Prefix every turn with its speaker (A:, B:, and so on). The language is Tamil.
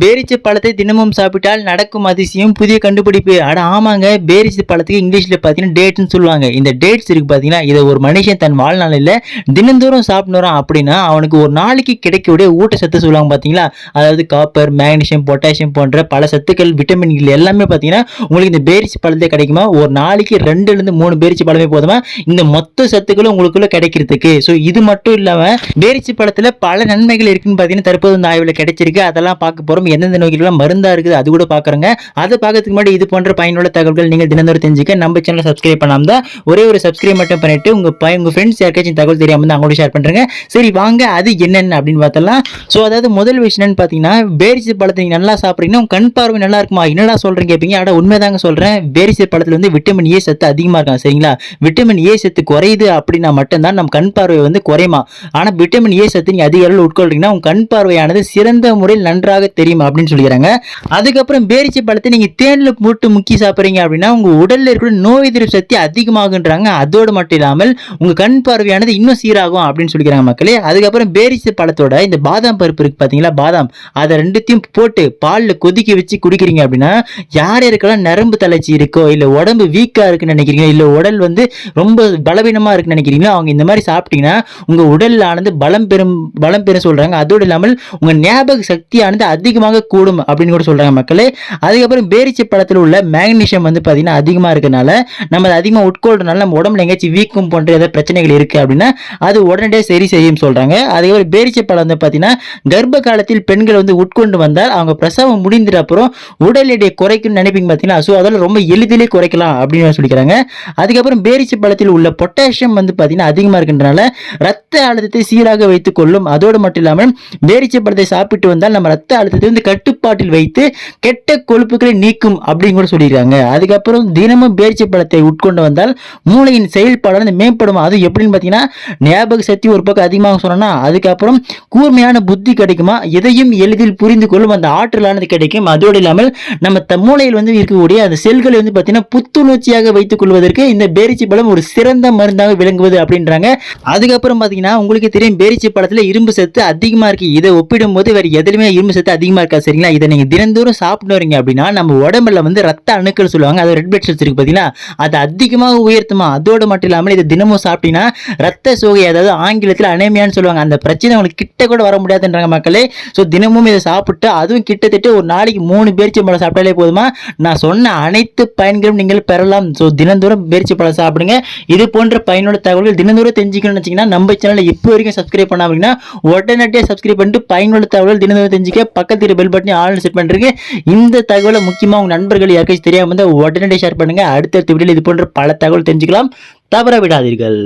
A: பேரிச்சி பழத்தை தினமும் சாப்பிட்டால் நடக்கும் அதிசயம் புதிய கண்டுபிடிப்பு. அட ஆமாங்க பேரிச்சி பழத்துக்கு இங்கிலீஷில் பார்த்தீங்கன்னா டேட்ஸ்னு சொல்லுவாங்க. இந்த டேட்ஸ் இருக்கு பார்த்தீங்கன்னா இதை ஒரு மனுஷன் தன் வாழ்நாளில் தினந்தோறும் சாப்பிடுறான் அப்படின்னா அவனுக்கு ஒரு நாளைக்கு கிடைக்கக்கூடிய ஊட்டச்சத்து சொல்லுவாங்க பார்த்தீங்களா அதாவது காப்பர் மேக்னீஷியம் பொட்டாசியம் போன்ற பல சத்துக்கள் விட்டமின்கள் எல்லாமே பார்த்தீங்கன்னா உங்களுக்கு இந்த பேரிச்சி பழத்தை கிடைக்குமா? ஒரு நாளைக்கு ரெண்டுலேருந்து மூணு பேரிச்சி பழமே போதுமா? இந்த மொத்த சத்துக்களும் உங்களுக்குள்ள கிடைக்கிறதுக்கு. ஸோ இது மட்டும் இல்லாமல் பேரிச்சி பழத்தில் பல நன்மைகள் இருக்குன்னு பார்த்தீங்கன்னா தற்போது இந்த ஆய்வில் கிடைச்சிருக்கு. அதெல்லாம் பார்க்க போகிறோம் எந்தெந்த நோய்கள்லாம் மருந்தாக இருக்குது அது கூட பார்க்குறோங்க அதை பார்க்கறதுக்கு முன்னாடி இது போன்ற பயனுள்ள தகவல்கள் நீங்கள் தினந்தோறும் தெரிஞ்சுக்க நம்ம சேனல் சப்ஸ்கிரைப் பண்ணாம தான் ஒரே ஒரு சப்ஸ்கிரைப் மட்டும் பண்ணிட்டு உங்கள் பய உங்கள் ஃப்ரெண்ட்ஸ் யாருக்காச்சும் தகவல் தெரியாமல் தான் அவங்களோட ஷேர் பண்ணுறேங்க சரி வாங்க அது என்னென்ன அப்படின்னு பார்த்தலாம் ஸோ அதாவது முதல் விஷயம் என்னன்னு பார்த்தீங்கன்னா பேரிசி பழத்தை நீங்கள் நல்லா சாப்பிட்றீங்கன்னா உங்க கண் பார்வை நல்லா இருக்குமா? என்னடா சொல்கிறேன் கேட்பீங்க ஆனால் உண்மைதாங்க சொல்கிறேன் பேரிசி பழத்தில் வந்து விட்டமின் ஏ சத்து அதிகமாக இருக்காங்க சரிங்களா? விட்டமின் ஏ சத்து குறையுது அப்படின்னா மட்டும்தான் நம்ம கண் பார்வை வந்து குறையுமா? ஆனால் விட்டமின் ஏ சத்து நீங்கள் அதிக அளவில் உட்கொள்றீங்கன்னா உங்க கண் பார்வையானது சிறந்த முறையில் நன்றாக தெரியும். அப்படின்னு சொல்லிக்கிறாங்க. அதுக்கப்புறம் பேரிச்சை பழத்தை நீங்கள் தேனில் போட்டு முக்கி சாப்பிட்றீங்க அப்படின்னா உங்கள் உடலில் இருக்கிற நோய் எதிர்ப்பு சக்தி அதிகமாகுன்றாங்க. அதோடு மட்டும் இல்லாமல் உங்கள் கண் பார்வையானது இன்னும் சீராகும் அப்படின்னு சொல்லிக்கிறாங்க மக்களே. அதுக்கப்புறம் பேரிச்சை பழத்தோட இந்த பாதாம் பருப்பு இருக்கு பார்த்தீங்களா பாதாம். அதை ரெண்டுத்தையும் போட்டு பாலில் கொதிக்க வச்சு குடிக்கிறீங்க அப்படின்னா யார் யாருக்கெல்லாம் நரம்பு தளர்ச்சி இருக்கோ இல்லை உடம்பு வீக்காக இருக்குன்னு நினைக்கிறீங்க இல்லை உடல் வந்து ரொம்ப பலவீனமாக இருக்குன்னு நினைக்கிறீங்களோ அவங்க இந்த மாதிரி சாப்பிட்டீங்கன்னா உங்கள் உடலானது பலம் பெறும் பலம் பெற சொல்கிறாங்க அதோடு இல்லாமல் உங்கள் ஞாபக சக்தியானது அதிகம் அதிகமாக கூடும் அப்படின்னு கூட சொல்கிறாங்க மக்களே. அதுக்கப்புறம் பேரிச்சை பழத்தில் உள்ள மேக்னீஷியம் வந்து பார்த்தீங்கன்னா அதிகமாக இருக்கனால நம்ம அதை அதிகமாக உட்கொள்றதுனால நம்ம உடம்புல எங்கேயாச்சும் வீக்கம் போன்ற ஏதாவது பிரச்சனைகள் இருக்குது அப்படின்னா அது உடனடியாக சரி செய்யும் சொல்கிறாங்க அதுக்கப்புறம் பேரிச்சை பழம் வந்து பார்த்தீங்கன்னா கர்ப்ப காலத்தில் பெண்கள் வந்து உட்கொண்டு வந்தால் அவங்க பிரசவம் முடிந்த அப்புறம் உடல் எடையை குறைக்கணும்னு நினைப்பீங்க பார்த்தீங்கன்னா ஸோ அதில் ரொம்ப எளிதிலே குறைக்கலாம் அப்படின்னு சொல்லிக்கிறாங்க. அதுக்கப்புறம் பேரிச்சி பழத்தில் உள்ள பொட்டாசியம் வந்து பார்த்தீங்கன்னா அதிகமாக இருக்கின்றனால ரத்த அழுத்தத்தை சீராக வைத்துக் கொள்ளும். அதோடு மட்டும் இல்லாமல் பேரிச்சை பழத்தை சாப்பிட்டு வந்தால் நம்ம ரத்த அழுத்தத்தை வந்து கட்டுப்பாட்டில் வைத்து கெட்ட கொழுப்புகளை நீக்கும் அப்படின்னு கூட சொல்லியிருக்காங்க. அதுக்கப்புறம் தினமும் பேரிச்சை பழத்தை உட்கொண்டு வந்தால் மூளையின் செயல்பாடு மேம்படும். அது எப்படின்னு பார்த்தீங்கன்னா ஞாபக சக்தி ஒரு பக்கம் அதிகமாக சொன்னோம்னா அதுக்கப்புறம் கூர்மையான புத்தி கிடைக்குமா? எதையும் எளிதில் புரிந்து கொள்ளும் அந்த ஆற்றலானது கிடைக்கும். அதோடு இல்லாமல் நம்ம மூளையில் வந்து இருக்கக்கூடிய அந்த செல்களை வந்து பார்த்தீங்கன்னா புத்துணர்ச்சியாக வைத்துக் கொள்வதற்கு இந்த பேரிச்சி பழம் ஒரு சிறந்த மருந்தாக விளங்குவது அப்படின்றாங்க. அதுக்கப்புறம் பார்த்தீங்கன்னா உங்களுக்கு தெரியும் பேரிச்சை பழத்தில் இரும்பு சத்து அதிகமாக இருக்கு. இதை ஒப்பிடும் போது வேறு எதுலையுமே இரும்பு சத்து அதிகமாக இருக்கா? சரிங்களா? இதை நீங்கள் தினந்தோறும் சாப்பிட்டு வரீங்க அப்படின்னா நம்ம உடம்புல வந்து ரத்த அணுக்கள் சொல்லுவாங்க. அது ரெட் பிளட் செல்ஸ் இருக்குது பார்த்தீங்கன்னா அது அதிகமாக உயர்த்துமா? அதோடு மட்டும் இல்லாமல் இதை தினமும் சாப்பிட்டீங்கன்னா ரத்த சோகை அதாவது ஆங்கிலத்தில் அனேமியான்னு சொல்லுவாங்க. அந்த பிரச்சனை உங்களுக்கு கிட்ட கூட வர முடியாதுன்றாங்க மக்களே. ஸோ தினமும் இதை சாப்பிட்டு அதுவும் கிட்டத்தட்ட ஒரு நாளைக்கு மூணு பேரிச்சை பழம் சாப்பிட்டாலே போதுமா? நான் சொன்ன அனைத்து பயன்களும் நீங்கள் பெறலாம். ஸோ தினந்தோறும் பேரிச்சை பழம் சாப்பிடுங்க. இது போன்ற பயனுள்ள தகவல்கள் தினந்தோறும் தெரிஞ்சுக்கணும்னு வச்சிங்கன்னா நம்ம சேனலை இப்போ வரைக்கும் சப்ஸ்கிரைப் பண்ணாமீங்கன்னா உடனடியாக சப்ஸ்கிரைப் பண்ணிட்டு பயனுள்ள தகவல் தினந்தோறும் தெரிஞ்சுக்க பக்கத்தில் பெல் பட்டனை ஆல் செட் பண்ணுறீங்க இந்த தகவலை முக்கியமாக உங்கள் நண்பர்கள் யாருக்காச்சும் தெரியாமல் இருந்தால் உடனடியாக ஷேர் பண்ணுங்கள் அடுத்தடுத்த வீடியோவில் இது போன்ற பல தகவல் தெரிஞ்சுக்கலாம். தவற விடாதீர்கள்.